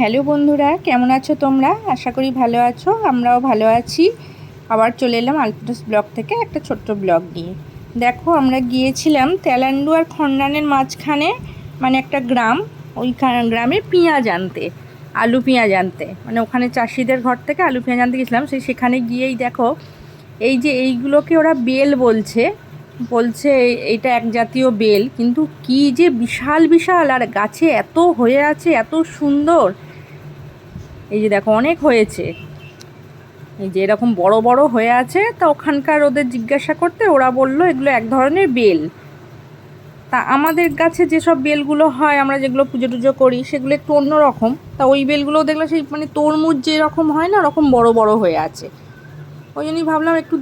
Hello বন্ধুরা, কেমন আছো তোমরা? আশা করি ভালো আছো, আমরাও ভালো আছি। আবার চলে এলাম আলপিটাস ব্লগ থেকে একটা ছোট্ট ব্লগ নিয়ে। দেখো, আমরা গিয়েছিলাম তেলান্ডু আর খন্ডানের মাঝখানে মানে একটা গ্রাম ওই গ্রামে পেঁয়াজ আনতে, আলু পেঁয়াজ আনতে। মানে ওখানে চাষিদের ঘর থেকে আলু পেঁয়াজ আনতে গেছিলাম, সেই সেখানে গিয়েই দেখো, এই যে এইগুলোকে ওরা বেল বলছে বলছে এইটা এক জাতীয় বেল, কিন্তু কি যে বিশাল বিশাল, আর গাছে এত হয়ে আছে, এত সুন্দর। এই যে দেখো, অনেক হয়েছে। এই যে এরকম বড় বড় হয়ে আছে, তা ওখানকার ওদের জিজ্ঞাসা করতে ওরা বলল এগুলো এক ধরনের বেল। তা আমাদের কাছে যেসব বেলগুলো হয়, আমরা যেগুলো পুজো টুজো করি, সেগুলো একটু অন্যরকম। তা ওই বেলগুলো দেখলে সেই মানে তরমুজ যেরকম হয় না, ওরকম বড় বড় হয়ে আছে। ওই জন্যই ভাবলাম একটু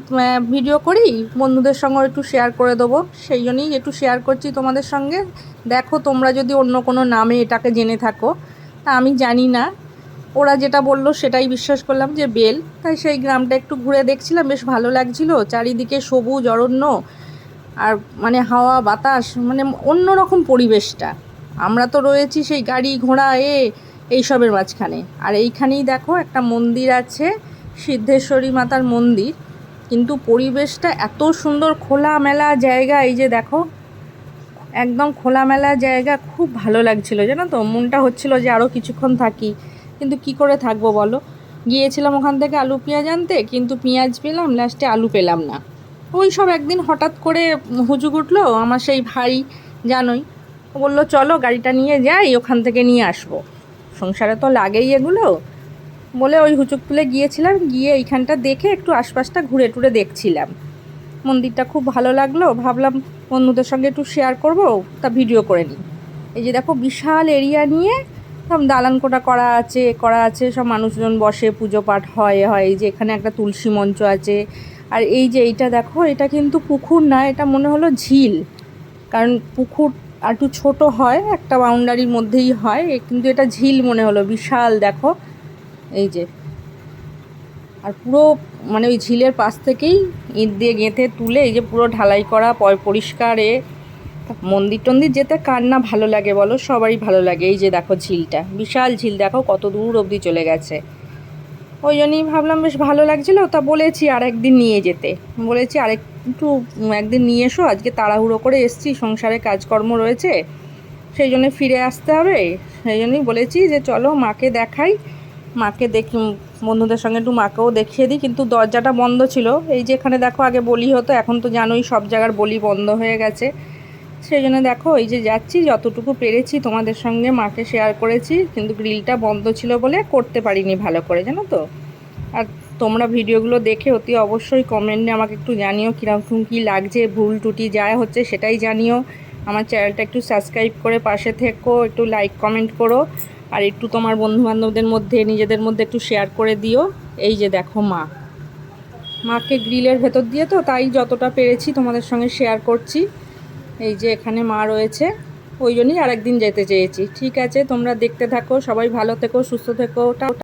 ভিডিও করি, বন্ধুদের সঙ্গে একটু শেয়ার করে দেবো। সেই জন্যই একটু শেয়ার করছি তোমাদের সঙ্গে। দেখো তোমরা যদি অন্য কোনো নামে এটাকে জেনে থাকো। তা আমি জানি না ওরা যেটা বলল সেটাই বিশ্বাস করলাম যে বেল। তাই সেই গ্রামটা একটু ঘুরে দেখছিলাম, বেশ ভালো লাগছিল। চারিদিকে সবুজ, অরণ্য আর মানে হাওয়া, বাতাস মানে অন্যরকম পরিবেশটা। আমরা তো রয়েছি সেই গাড়ি ঘোড়া, এ, এইসবের মাঝখানে। আর এইখানেই দেখো একটা মন্দির আছে, সিদ্ধেশ্বরী মাতার মন্দির। কিন্তু পরিবেশটা এত সুন্দর খোলামেলা জায়গা, এই যে দেখো, একদম খোলামেলা জায়গা। খুব ভালো লাগছিল জানো তো? মনটা হচ্ছিল যে আরও কিছুক্ষণ থাকি। কিন্তু কি করে থাকব বলো? গিয়েছিলাম ওখান থেকে আলু পেঁয়াজ আনতে, কিন্তু পেঁয়াজ পেলাম, লাস্টে আলু পেলাম না। ওই সব একদিন হঠাৎ করে হুজুগ উঠল, আমার সেই ভাই জানোই। বলল, চলো গাড়িটা নিয়ে যাই, ওখান থেকে নিয়ে আসব। সংসারে তো লাগেই এগুলো। বলে ওই হুচুক তুলে গিয়েছিলাম, গিয়ে এইখানটা দেখে একটু আশপাশটা ঘুরে টুরে দেখছিলাম। মন্দিরটা খুব ভালো লাগল, ভাবলাম বন্ধুদের সঙ্গে একটু শেয়ার করব, তা ভিডিও করে নিই। এই যে দেখো, বিশাল এরিয়া নিয়ে সব দালান কোটা করা আছে করা আছে, সব মানুষজন বসে, পুজো পাঠ হয় হয়, এই যে এখানে একটা তুলসী মঞ্চ আছে। আর এই যে এইটা দেখো, এটা কিন্তু পুকুর না, এটা মনে হলো ঝিল। কারণ পুকুর একটু ছোটো হয়, একটা বাউন্ডারির মধ্যেই হয় কিন্তু এটা ঝিল মনে হলো, বিশাল দেখো। এই যে। আর পুরো মানে ওই ঝিলের পাশ থেকেই ইট দিয়ে গেঁথে তুলে, এই যে পুরো ঢালাই করা পরিষ্কার এ মন্দির টন্দির যেতে কার না ভালো লাগে বলো? সবারই ভালো লাগে। এই যে দেখো ঝিলটা। বিশাল ঝিল। দেখো কত দূর অবধি চলে গেছে। ওই জন্যই ভাবলাম বেশ ভালো লাগছিল। তা বলেছি আর একদিন নিয়ে যেতে। বলেছি আরেক একটু একদিন নিয়ে এসো। আজকে তাড়াহুড়ো করে এসছি। সংসারে কাজকর্ম রয়েছে। সেই জন্য ফিরে আসতে হবে। সেই জন্যই বলেছি যে চলো মাকে দেখাই। মাকে দেখি বন্ধুদের সঙ্গে একটু মাকেও দেখিয়ে দিই। কিন্তু দরজাটা বন্ধ ছিল। এই যে এখানে দেখো আগে বলি হতো। এখন তো জানোই সব জায়গার বলি বন্ধ হয়ে গেছে। সেই জন্য দেখো, এই যে যাচ্ছি, যতটুকু পেরেছি তোমাদের সঙ্গে মাকে শেয়ার করেছি, কিন্তু গ্রিলটা বন্ধ ছিল বলে করতে পারিনি ভালো করে, জানো তো? আর তোমরা ভিডিওগুলো দেখে অতি অবশ্যই কমেন্টে আমাকে একটু জানিও কীরকম কী লাগছে, ভুল টুটি যায় হচ্ছে সেটাই জানিও। আমার চ্যানেলটা একটু সাবস্ক্রাইব করে পাশে থেকো, একটু লাইক কমেন্ট করো, আর একটু তোমার বন্ধুবান্ধবদের মধ্যে, নিজেদের মধ্যে একটু শেয়ার করে দিও। এই যে দেখো মা। মাকে গ্রিলের ভেতর দিয়ে তো তাই যতটা পেরেছি তোমাদের সঙ্গে শেয়ার করছি। এই যে এখানে মা রয়েছে, ওই জন্যই আরেকদিন যেতে চেয়েছি। ঠিক আছে, তোমরা দেখতে থাকো, সবাই ভালো থেকো, সুস্থ থেকো